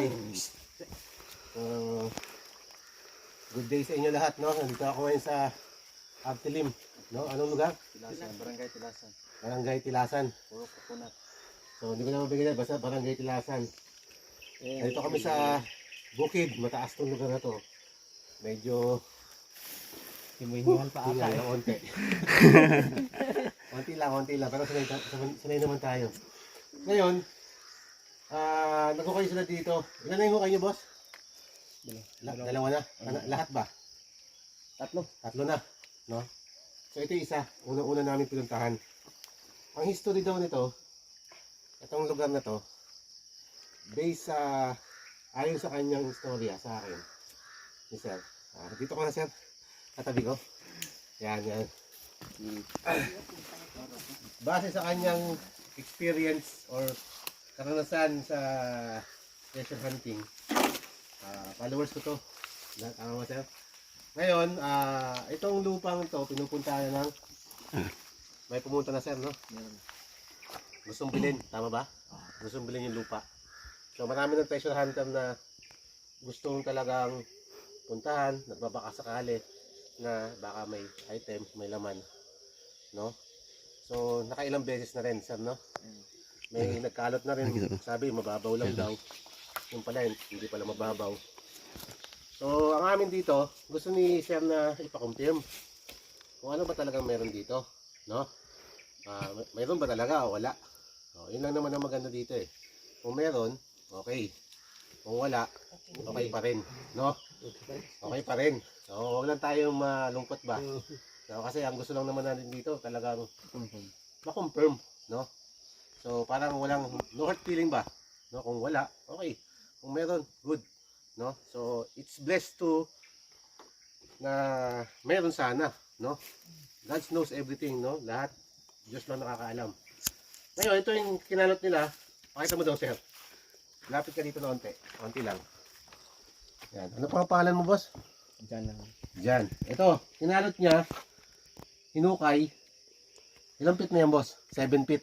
Okay. Uh, good day sa inyo lahat, no? Nandito ako ngayon sa Abtilim, no? Anong lugar? Tilasan, barangay Tilasan. Barangay Tilasan. Puro kapunat. So, hindi ko na mabigyan, basta Barangay Tilasan. Nandito kami sa bukid, mataas tong lugar na to. Medyo Himihingal pa hingal na konti. konti lang, konti lang. Pero sanay, sanay naman tayo. Ngayon, ah, nagkukay sila dito. Ilan na yung hukay niyo, boss? La- dalawa na? Ano, lahat ba? Tatlo. Tatlo na, no? So ito yung isa, unang-una namin pinuntahan. Ang history daw nito, itong lugar na to, based sa, ayon sa kanyang istorya sa akin, ni Sir. Ah, dito ko na, Sir. Katabi ko. Yan, yan. Base sa kanyang experience or karanasan sa treasure hunting, ah, followers ko to. Na- Tama ba, Sir? Ngayon, ah, itong lupang to, pinupuntahan ng may pumunta na sir, no? Meron. Gustong bilhin, tama ba? Gustong bilhin yung lupa. So marami ng treasure hunter na gustong talagang puntahan, nagbabaka sakali na baka may item, may laman, no? So nakailang beses na rin, sir, no? May nagkalot na rin, sabi mababaw lang daw. Yung pala, hindi pala mababaw. So, ang amin dito, gusto ni Sir na ipakonfirm kung ano ba talagang meron dito, no? Ah, may- mayroon ba talaga o wala? Oh, yun lang naman ang maganda dito eh. Kung meron, okay. Kung wala, okay pa rin, no? Okay pa rin. So, huwag lang tayong malungkot ba? So, kasi ang gusto lang naman natin dito, talagang ma-confirm, no? So, parang walang, no hard feeling ba? No, kung wala, okay. Kung meron, good. No? So, it's blessed to na meron sana, no? God knows everything, no? Lahat, Diyos lang nakakaalam. Ngayon, ito yung kinalot nila. Pakita mo daw, sir. Lapit ka dito na onte. Onti lang. Yan. Ano pa ang pangalan mo, boss? Diyan lang. Diyan. Ito, kinalot niya. Hinukay. Ilang feet na yan, boss? 7 feet.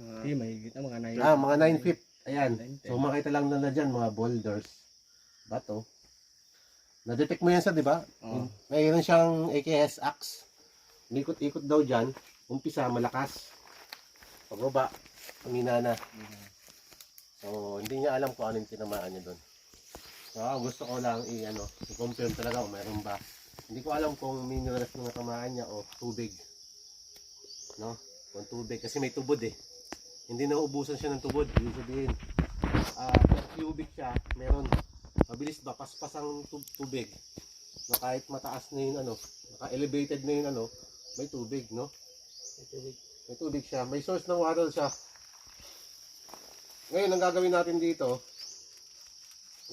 Hindi, mahigit na mga 9. Ah, mga 9 feet. Ayan. So makita lang nila dyan, mga boulders. Bato. Na-detect mo yan sa, di ba? Oo. Mayroon siyang AKS axe. Ikot-ikot daw dyan. Umpisa, malakas. Pagbaba, humina na. So, hindi niya alam kung ano yung tinamaan niya doon. So, gusto ko lang i-ano, i-confirm talaga kung mayroon ba. Hindi ko alam kung minerals na natamaan niya o tubig. No? Kung tubig. Kasi may tubod eh. Hindi naubusan siya ng tubod. Ibig sabihin, per cubic siya, meron. Mabilis ba? Paspas ang tu- tubig. Na kahit mataas na yung ano, naka-elevated na yung ano, may tubig, no? May tubig siya. May source ng water siya. Ngayon, ang gagawin natin dito,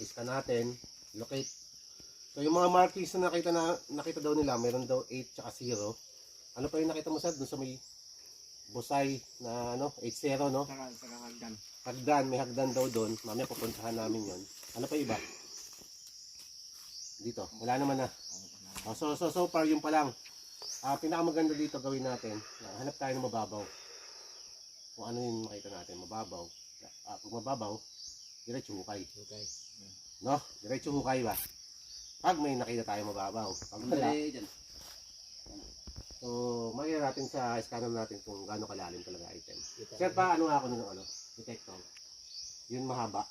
iskan natin, locate. So, yung mga markings na nakita, na, nakita daw nila, meron daw 8 tsaka 0. Ano pa yung nakita mo sa doon sa may busay na ano, 8-0, no? Saka, saka hagdan. Hagdan, may hagdan daw doon. Mamaya pupuntahan namin yon. Ano pa iba? Dito, wala naman na. Oh, so, so, so far, yung pa lang. Ah, pinakamaganda dito gawin natin, ah, hanap tayo ng mababaw. Kung ano yung makita natin, mababaw. Ah, pag mababaw, diretso hukay. Okay. No? Diretso hukay ba? Pag may nakita tayo mababaw. Pag wala, so, makikita natin sa scanner natin kung gaano kalalim talaga item. Sir pa, ano nga ako nung ano? Detector. Yun mahaba.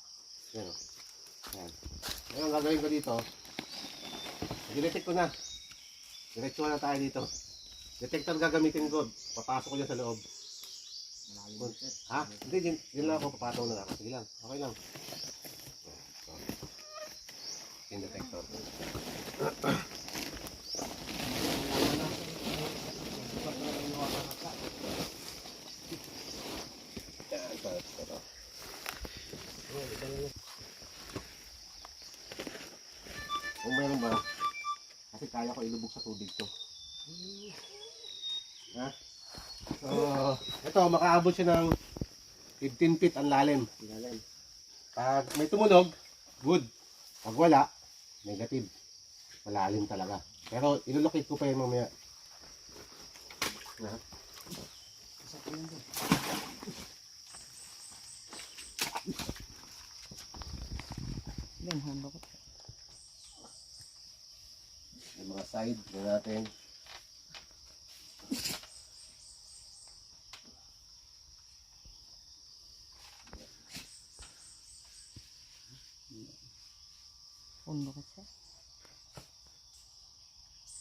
Yan o. Yan. Ngayon, gagawin ko dito, dinetect ko na. Diretso na tayo dito. Detector gagamitin ko. Papasok ko yan sa loob. Ha? Hindi, din, din lang ako papataw na lang. Sige lang. Okay lang. Yung detector. Yan, ito, ito, ito. Kung meron ba, kasi kaya ko ilubog sa tubig to. Ha? So, ito, makaabot siya ng 15 feet ang lalim. Ilalim. Pag may tumunog, good. Pag wala, negative. Malalim talaga. Pero ilulocate ko pa yun mamaya. Na? Yan, handa ko. Yung mga side na natin. Handa ko siya.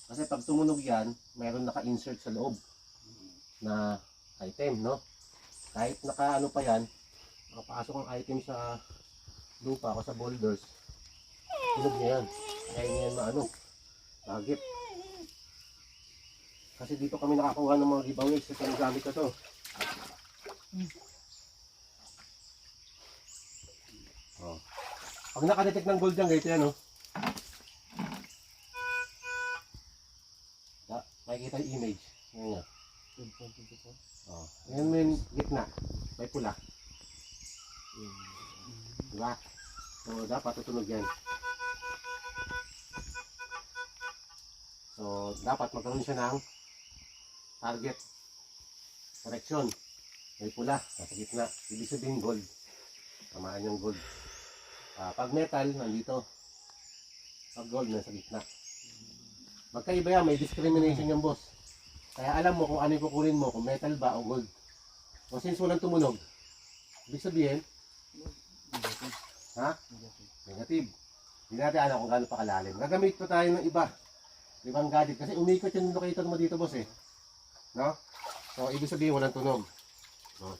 Kasi pag tumunog yan, meron naka-insert sa loob na item, no? Kahit naka ano pa yan, nakapasok ang item sa lupa o sa boulders, tunog niya yan. Kaya niya yan maano, magip. Kasi dito kami nakakuha ng mga giveaways sa gamit ko to. Oh. Pag nakadetect ng gold yan, ganito yan, oh. Da, makikita yung image. Yan nga. Oh. Yan may gitna. May pula. Diba? So, dapat tutunog yan. So, dapat magkaroon siya ng target. Correction. May pula. Nasa gitna. Ibig sabihin gold. Tamaan yung gold. Ah, pag metal, nandito. Pag gold, nasa gitna. Magkaiba yan, may discrimination yung boss. Kaya alam mo kung ano yung kukunin mo, kung metal ba o gold. O since walang tumunog, ibig sabihin, ha? Negative. Hindi natin alam kung gaano pa kalalim. Gagamit pa tayo ng iba. Ibang gadget. Kasi umikot yung locator mo dito, boss eh. No? So, ibig sabihin walang tunog. No?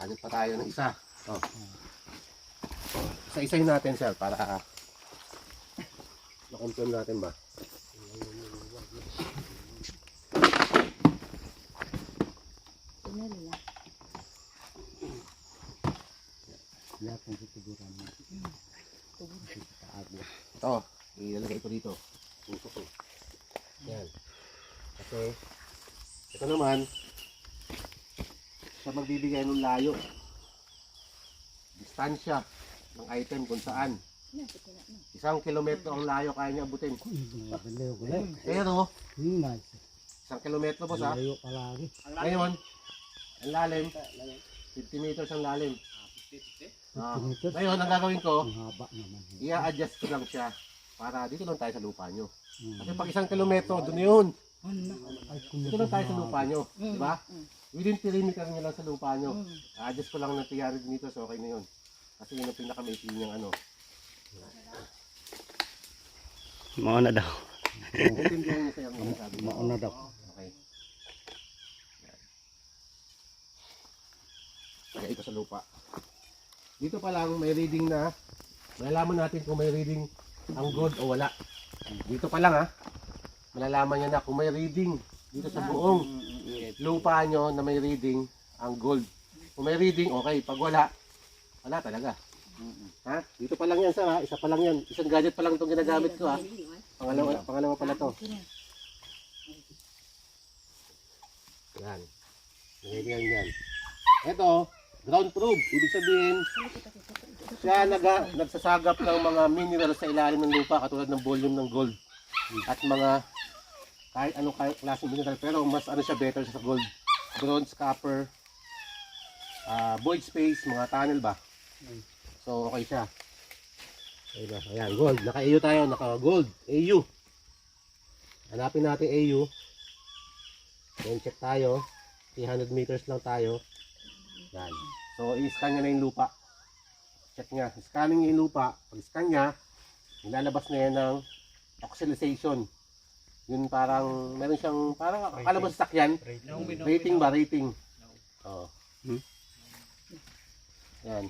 Gadget pa tayo ng isa. Oh. Isa-isahin natin, sir, para na-confirm natin ba? Lahat ng siguran mo. Ito, ilalagay ko dito. Puso ko. Yan. Kasi, ito naman, siya magbibigay ng layo. Distansya ng item kung saan. Isang kilometro ang layo kaya niya abutin. Pero, isang kilometro po sa. Ngayon, ang lalim, 50 meters ang lalim. Ah. Ngayon, ang gagawin ko, i-adjust ko lang siya para dito lang tayo sa lupa nyo. Kasi pag isang kilometro, doon yun. Dito lang tayo sa lupa nyo. Mm, Di ba? mm, Within perimeter nyo lang sa lupa nyo. mm. Adjust ko lang ng 300 meters, okay na yun. Kasi yun ang pinaka-making niyang ano. Mauna daw. Mauna daw. Okay. Lagay ito sa lupa. Dito pa lang may reading na malalaman natin kung may reading ang gold o wala. Dito pa lang ha. Malalaman niya na kung may reading dito sa buong lupa nyo na may reading ang gold. Kung may reading, okay. Pag wala, wala talaga. Ha? Dito pa lang yan sir ha. Isa pa lang yan. Isang gadget pa lang itong ginagamit ko ha. Pangalawa, pangalawa pala to. Yan. Ganyan yan. Ito, ground probe. Ibig sabihin, siya naga, nagsasagap ng mga minerals sa ilalim ng lupa katulad ng volume ng gold. At mga kahit anong kahit klaseng mineral. Pero mas ano siya better siya sa gold. Bronze, copper, ah void space, mga tunnel ba? So okay siya. Diba? Ayan, gold. Naka-AU tayo, naka-gold. AU. Hanapin natin AU. Then check tayo. 300 meters lang tayo. Yan. So, i-scan niya na yung lupa. Check niya. Scanning niya yung lupa. Pag scan niya, nilalabas na yan ng oxidization. Yun parang, meron siyang, parang, akala mo sa sakyan. Rating ba? Rating. Oo. Hmm? Yan.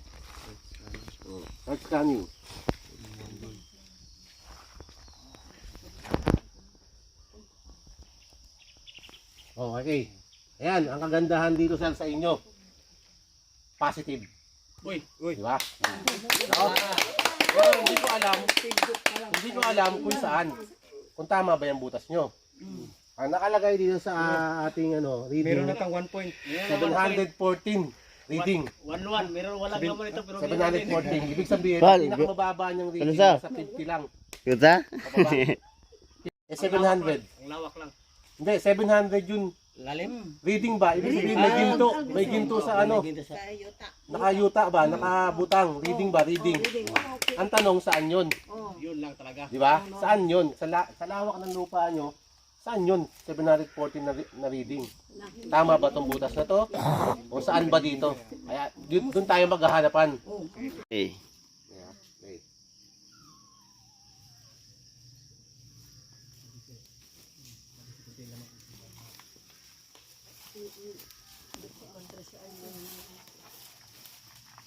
Oh. Start scanning. Oh, okay. Ayan, ang kagandahan dito sir sa inyo. Positive. Uy, Di ba? Pero hindi ko alam, hindi ko alam kung saan. Kung tama ba yung butas nyo. Ang nakalagay dito sa ating ano, reading, Meron na kang 1 point. 714 reading. 1-1, meron walang naman ito pero 714. Ibig sabihin, Pal, pinakamababa niyang reading ano sa? sa 50 lang. Yuta? Pababa. Eh, 700. ang lawak lang. Hindi, 700 yun Lalim? Reading ba? Ibig sabihin may ginto. May ginto sa ano. Kayuta. Nakayuta ba? Nakabutang. Reading ba? Reading. Ang tanong, saan yun? Yun lang talaga. Di ba? Saan yun? Sa, la- sa lawak ng lupa nyo, saan yun? 714 na, re- na reading. Tama ba tong butas na to? O saan ba dito? Kaya dun, dun tayo maghahanapan. Eh. Yeah, okay.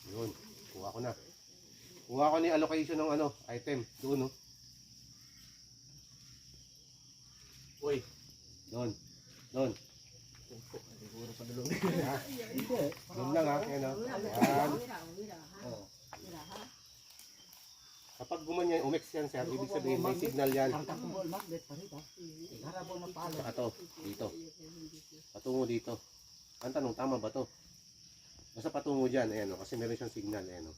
Yun, kuha ko na. Kuha ko ni allocation ng ano, item. Doon, no? Uy, doon. Doon. Ha? Doon lang ha, yan ha. Yan. Kapag gumanyan, umex yan sir, ibig sabihin may signal yan. Saka to, dito. Patungo dito. Ang tanong, tama ba to? Basta patungo dyan, ayan o, kasi meron siyang signal, ayan o.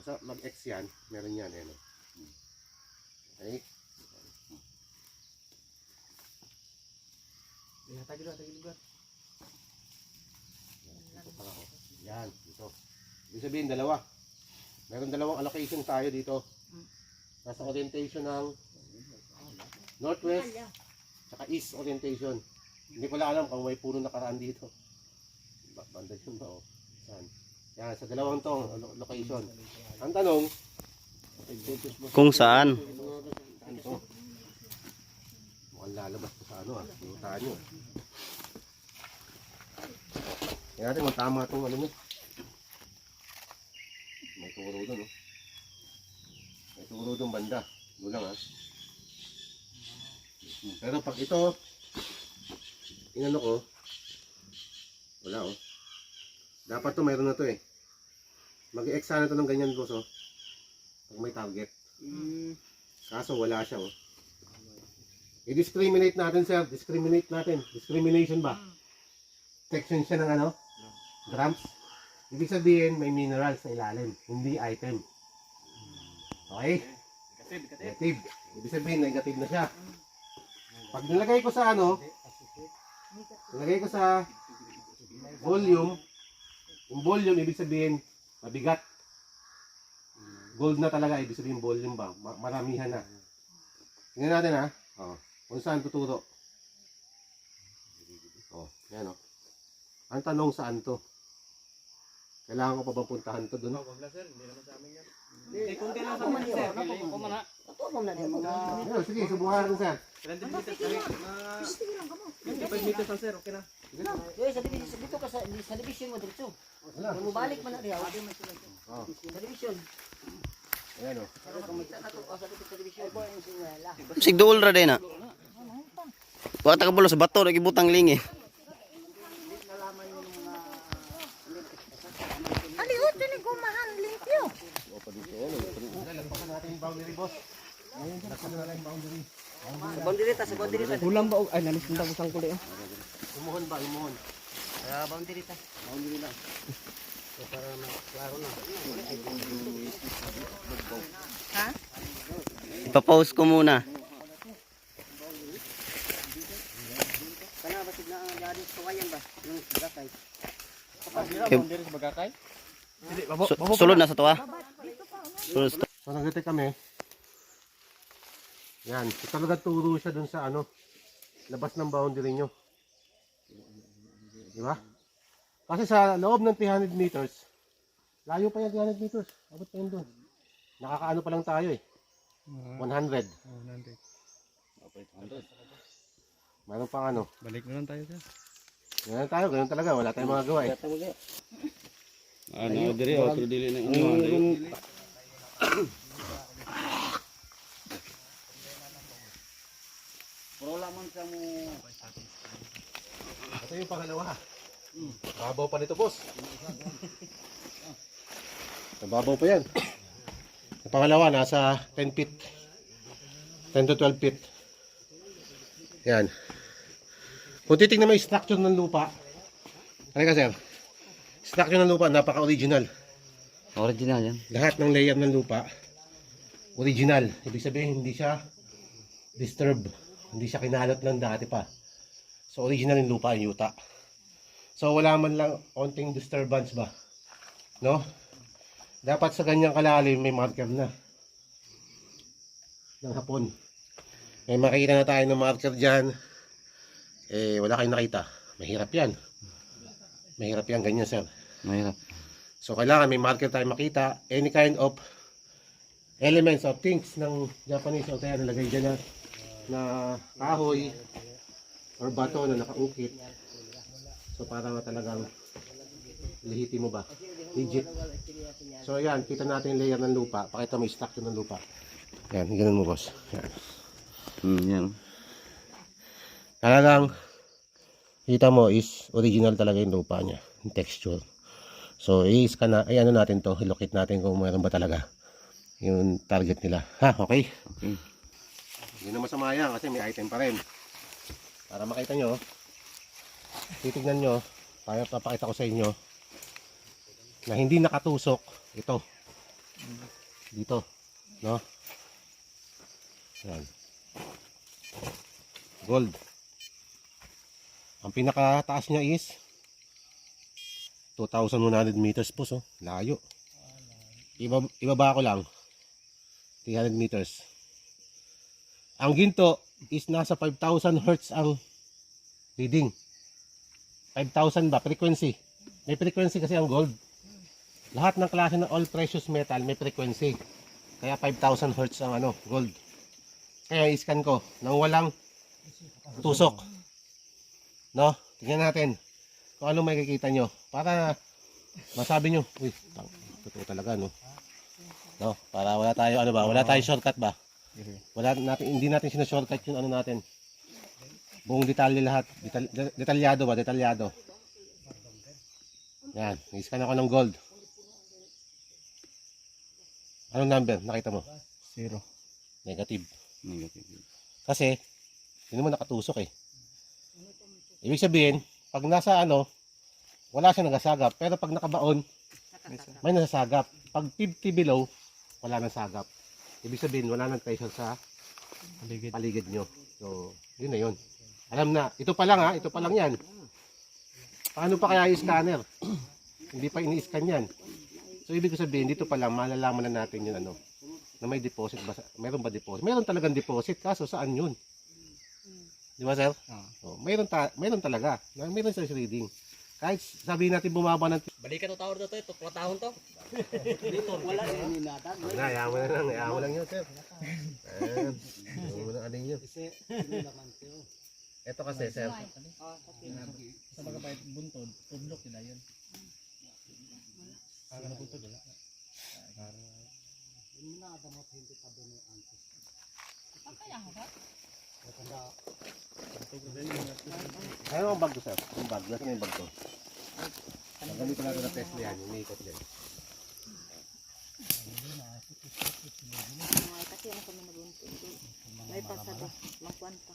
Basta mag-X yan, meron yan, ayan o. Okay? Dito pa ako. Yan, dito. Ibig sabihin, dalawa. Meron dalawang allocation tayo dito. Nasa orientation ng northwest saka east orientation. Hindi ko lang alam kung may puno nakaraan dito. Ba- Banda yun ba o? Saan? Yan, sa dalawang to, lo- location. Ang tanong, Kung saan? ito. Mukhang lalabas ko sa ano ah. Pinutaan nyo. Tingnan natin kung tama itong ano nyo. May turo doon oh. May turo doon banda. Doon lang ah. Pero pag ito, inano ko, wala oh. Dapat to mayroon na to eh. Mag-i-ex sana to ng ganyan boss oh. Pag may target. Kaso wala siya oh. I-discriminate natin sir, discriminate natin. Discrimination ba? Section siya ng ano? Grams. Ibig sabihin may minerals sa ilalim, hindi item. Okay? Negative. Ibig sabihin negative na siya. Pag nilagay ko sa ano, nilagay ko sa volume, yung volume ibig sabihin mabigat. Gold na talaga, ibig sabihin volume ba? Ma- maramihan na. Tingnan natin ha. Oh, kung saan tuturo. Oh, yan oh. Ang tanong saan to? Kailangan ko pa bang puntahan to doon? Eh, kunti lang sa mga sir. Pili ko man ha. Ayun, sige, subukan natin sir. 30 meters kami. Mga 25 meters lang sir. Okay na. Eh, sa division, dito ka sa, sa division mo diretso. Wala. Kung mabalik man na Oh, ayan oh. Kung may tatato ka sa dito division. Ay, boy, ang sinwela. Sigduol ra din na. Wa ta kabulo sa bato lagi butang lingi. Ali, o, tinig gumahan, limpyo. Lalagpasan natin yung boundary boss. Sa boundary ta, sa boundary ta. Kulang ba? Ay, nalis ng tapos kulay. ah. Umuhon ba? Umuhon. Sa boundary ta. Boundary lang. Ipa-pause ko muna. Kana ba signa ang gadi sa kawayan ba? Yung gakay. Boundary sa bagakay? Su- sulod na sa to ha. Sulod sa to. So nagdating kami. Yan. So, talaga turo siya dun sa ano. Labas ng boundary nyo. Di ba? Kasi sa loob ng 300 meters, layo pa yan 300 meters. Abot pa yun dun. Nakakaano pa lang tayo eh. 100. Oh, nandito. Meron pang ano. Balik na lang tayo sir. Ganyan tayo, ganyan talaga. Wala tayong magagawa eh. Ano diri o dili na Puro lamang sa mo. Ito yung pangalawa. Babaw pa nito, boss. Nababaw pa yan. Yung pangalawa, nasa 10 feet. 10 to 12 feet. Yan. Kung titignan mo yung structure ng lupa, ano ka sir? Structure ng lupa, napaka-original. Original yan. Lahat ng layer ng lupa, original. Ibig sabihin, hindi siya disturb. Hindi siya kinalot ng dati pa. So original yung lupa, yung yuta. So wala man lang konting disturbance ba? No? Dapat sa ganyang kalalim may marker na. Ng hapon. May makikita na tayo ng marker dyan. Eh, wala kayong nakita. Mahirap yan. Mahirap yan, ganyan sir. Mahirap. So kailangan may marker tayo makita. Any kind of elements of things ng Japanese o kaya nilagay dyan na, na kahoy or bato na nakaukit. So para nga talagang lihiti mo ba? Legit. So yan, kita natin yung layer ng lupa. Pakita mo yung structure ng lupa. Yan, ganun mo boss. Yan. Hmm, yan. Talagang kita mo is original talaga yung lupa niya, yung texture. So, i-scan na, ay ano natin to, ilocate natin kung mayroon ba talaga yung target nila. Ha, okay? Okay. Hindi na masama yan kasi may item pa rin. Para makita nyo, titignan nyo, para papakita ko sa inyo, na hindi nakatusok, ito. Dito. No? Yan. Gold. Ang pinakataas niya is 2,100 meters po so layo. Iba, ibaba ko lang 300 meters. Ang ginto is nasa 5,000 hertz ang reading. 5,000 ba? Frequency. May frequency kasi ang gold. Lahat ng klase ng all precious metal may frequency. Kaya 5,000 hertz ang ano, gold. Kaya i-scan ko nang walang tusok. No? Tingnan natin kung ano makikita nyo. Para masabi nyo, uy, totoo talaga, no? No? Para wala tayo, ano ba? Wala tayo shortcut ba? Wala natin, hindi natin sinashortcut yung ano natin. Buong detalye lahat. Detal, de- detalyado ba? Detalyado. Yan. I-scan ako ng gold. Anong number? Nakita mo? Zero. Negative. Negative. Kasi, hindi mo nakatusok eh. Ibig sabihin, pag nasa ano, wala siya nagasagap. Pero pag nakabaon, may nasasagap. Pag 50 below, wala nang sagap. Ibig sabihin, wala nang pressure sa Paligid. paligid nyo. So, yun na yun. Alam na, ito pa lang ha, ito pa lang yan. Paano pa kaya yung scanner? Hindi pa ini-scan yan. So, ibig sabihin, dito pa lang, malalaman na natin yun ano, na may deposit ba? Meron ba deposit? Meron talagang deposit, kaso saan yun? Di ba, sir? Ah. Oh, mayroon, ta mayroon talaga. Mayroon sa reading. Kahit sabihin natin bumaba ng... Balikan to tawar to ito, platahon to. Wala, ayaw mo na lang. Ayaw mo lang yun, sir. Ayan. Ayaw mo lang alin yun. Ito kasi, sir. Sa mga pahit buntod, tudlok nila yun. Para na buntod wala. Ano ang bag ko, sir? Yung bag. Nasaan yung bag ko? Ganito natin na test na yan. Yung ikot yan. Ano. May pasada. Magkuhan pa.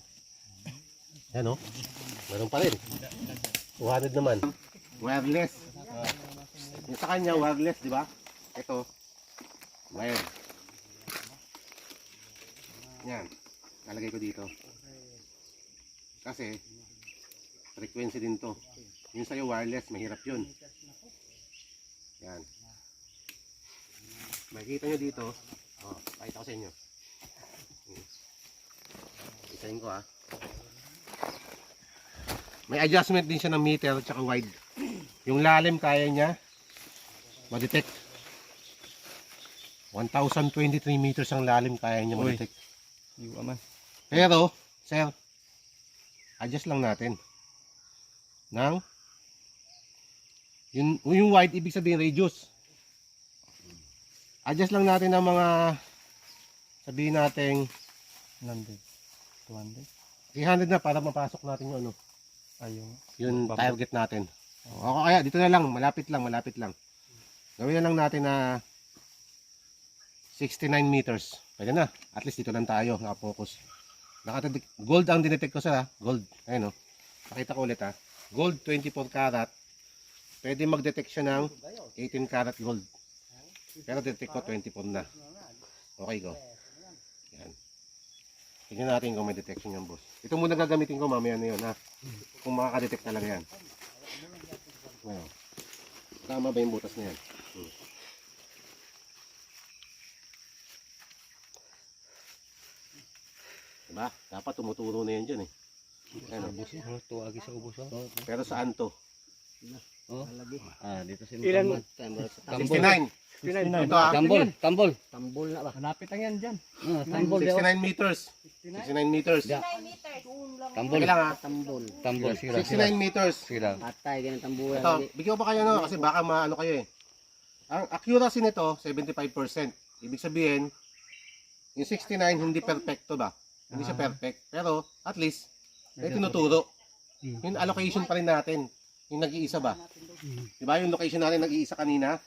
Yan o. Meron pa rin. 200 naman. Wireless. Yung sa kanya, wireless, di ba? Ito. Wired. Yan. Lalagay ko dito. Kasi, frequency din to. Yung sa'yo wireless, mahirap yun. Yan. Makikita nyo dito. Oh, pakita ko sa inyo. Hmm. Isahin ko ah. May adjustment din siya ng meter at saka wide. Yung lalim kaya niya ma-detect. 1,023 meters ang lalim kaya niya ma-detect. Iwa man. Pero, sir, adjust lang natin. Nang yung, yung wide, ibig sabihin radius. Adjust lang natin ng mga sabihin natin 100. 200. 300 na para mapasok natin yung ano, Ay, yung yung target natin. O kaya dito na lang, malapit lang, malapit lang. Gawin na lang natin na 69 meters. Pwede na. At least dito lang tayo, naka-focus. Nakatadik gold ang dinetect ko sa gold. Ayun oh. Pakita ko ulit ha. Gold 24 karat. Pwede mag-detect siya ng 18 karat gold. Pero detect ko 24 na. Okay go. Yan. Tingnan natin kung may detection yan, boss. Ito muna gagamitin ko mamaya na yun, ha? Kung makaka-detect talaga yan. Ngayon. Tama ba yung butas na yan? Diba? Dapat tumuturo na yan dyan eh. Ano? Tuwagi sa ubos oh. Pero saan to? Ah, dito si Ilan? Tambol. 69! Ito ah. Tambol, tambol. Tambol na ba? Malapit lang yan dyan. Ah, tambol daw. 69 meters. 69 meters. Da. Tambol. Okay lang ha. Tambol. Tambol sila. Sila. 69 meters. Sila. Patay, ganun tambulan. Ito, bigyan ko pa kayo no kasi baka maano kayo eh. Ang accuracy nito 75%. Ibig sabihin yung 69 hindi perfecto ba? Hindi siya perfect. Pero at least may tinuturo. Yung allocation pa rin natin. Yung nag-iisa ba? Di ba yung location natin nag-iisa kanina?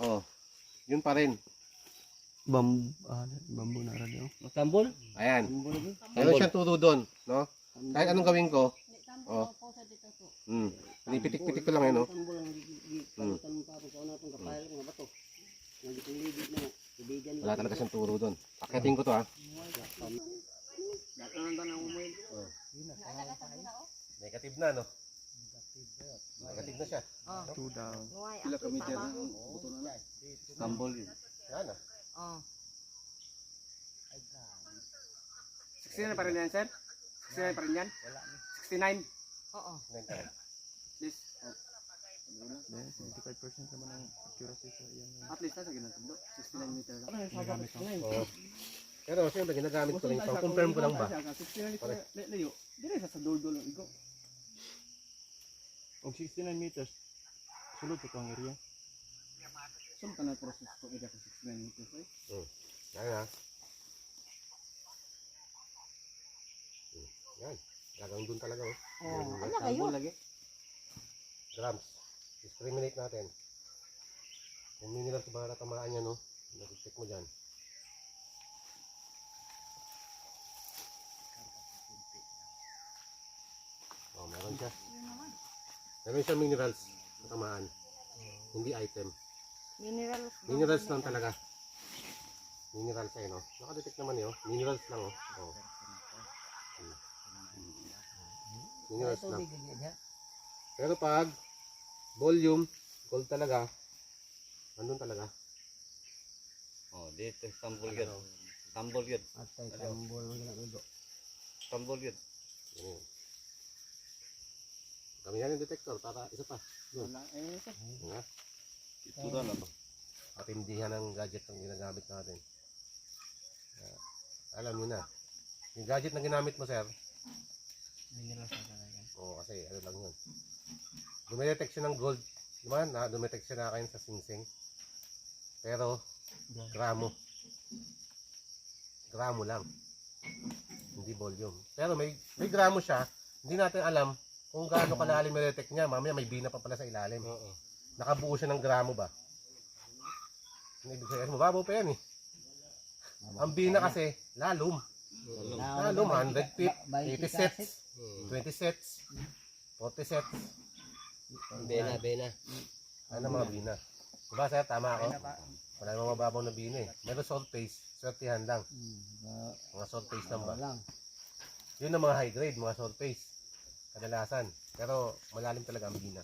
Oh. Yun pa rin. Bam, ah, bambu na radio. Tambol? Ayan. Meron siyang turo doon, no? Kahit anong gawin ko, oh. Hmm. Pinipitik-pitik ko lang yan, no? Hmm. Ibigan Wala talaga siyang turo doon. Paketin ko to, ha? Negative na, no? Negative na siya. Two down. Pila ka meter na buto na na. Tambol yun. Yan, ah. Oh. 69 pa rin yan, sir? 69 pa rin yan? 69? Oo. Please. 75% naman ang accuracy sa iyan. At least nasa ginatundo. 69 meter lang. Oo. Pero siyempre, ginagamit ko rin. Pang confirm ko lang ba? 69 meter layo. Dire sa duldo lang igo. Og 69 meters. Sulod ito ang area. Sum ka na process ko ida ka 69 meters eh. Yan, ha? Hmm. Yan. Gagawin doon talaga, oh. Oh, ano kayo? lagi. Grams. Discriminate natin. Kung mineral sa mga natamaan niya, no? Nag-check mo dyan. Oh, meron siya. Meron siya minerals na tamaan. Hindi item. Minerals. Minerals lang talaga. Minerals ay no. Nakadetect naman yun. Minerals lang oh. oh. Hmm. Minerals lang. Pero pag volume, gold talaga, nandun talaga. Oh, dito tambol yun. Tambol yun. Atay, tambol. Tambol yun. Yan yun. Gamihan yung detector para isa pa. Yun. Wala eh. sir. Nga. Ito na lang. Katindihan ng gadget ang ginagamit natin. Ah, alam niyo na. Yung gadget na ginamit mo, sir, Minerals na talaga. Oo, kasi ano lang yun. Dumidetect siya ng gold. Diba? Na, dumidetect siya na kayo sa singsing. Pero, gramo. Gramo lang. Hindi volume. Pero may, may gramo siya. Hindi natin alam kung gaano kalalim yung detect niya. Mamaya may bina pa pala sa ilalim. Nakabuo siya ng gramo ba? Ang ibig sabihin, mababaw pa yan eh. Ang bina kasi, lalum. Lalum, 100 feet, 80 sets, 20 sets, 40 sets. Bena, bena. Ano mga bina? Diba sir, tama ako? Wala namang mababaw na bina eh. Meron salt paste, swertihan lang. Mga salt paste lang ba? Yun ang mga high grade, mga salt paste. Kadalasan. Pero malalim talaga ang bina.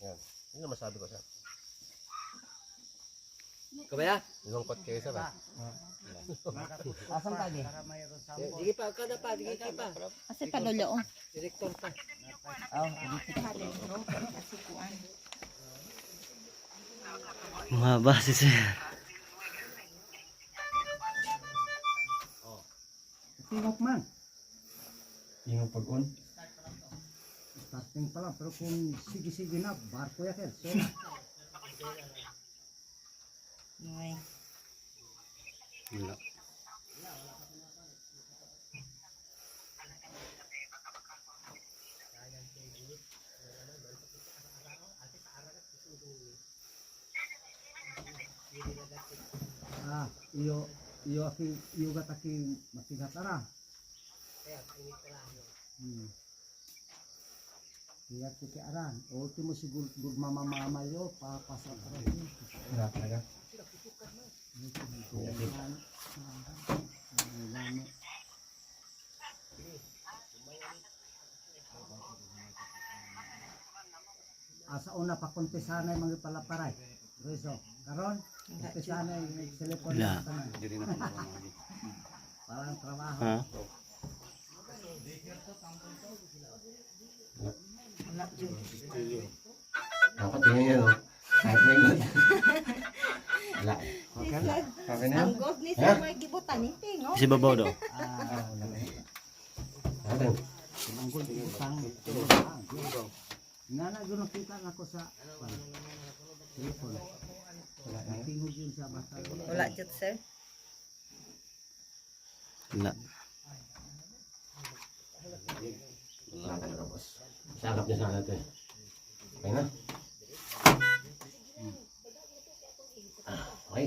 Yan. Yun ang masabi ko sir. Kabaya? Lungkot kayo sir ah. Asam tadi? Sige pa, kada pa, sige pa. Kasi padulyo. oh. Direktor pa. Mahaba si sir. Tingok man. Yung pag-on. Starting pa lang. Pero kung sige-sige na, barko ya sir. So, Ay. ah, iyo, iyo aki, iyo gataki matigatara. Hmm. Iya tiki aran. Ultimo siguro gud mama mama yo pa pasok aran. Wala talaga. Asa una pa kuntisanay mga palaparay. Reso, karon kuntisanay telepon Wala. na tanan. Diri na ko Parang trabaho. Ha? Wala dyan. Dapat tingnan yan, oh. Kahit may Wala. Okay na? Okay na? Ang god ni sa may gibutan ni Tingo. Si babaw daw. Ah, Atin. Sinanggol utang. Nana yun nakita ako sa yun sa bata. Wala dyan sir. Wala. Wala ka na, boss. Sakap niya sana ito eh. Okay na? Ah, okay.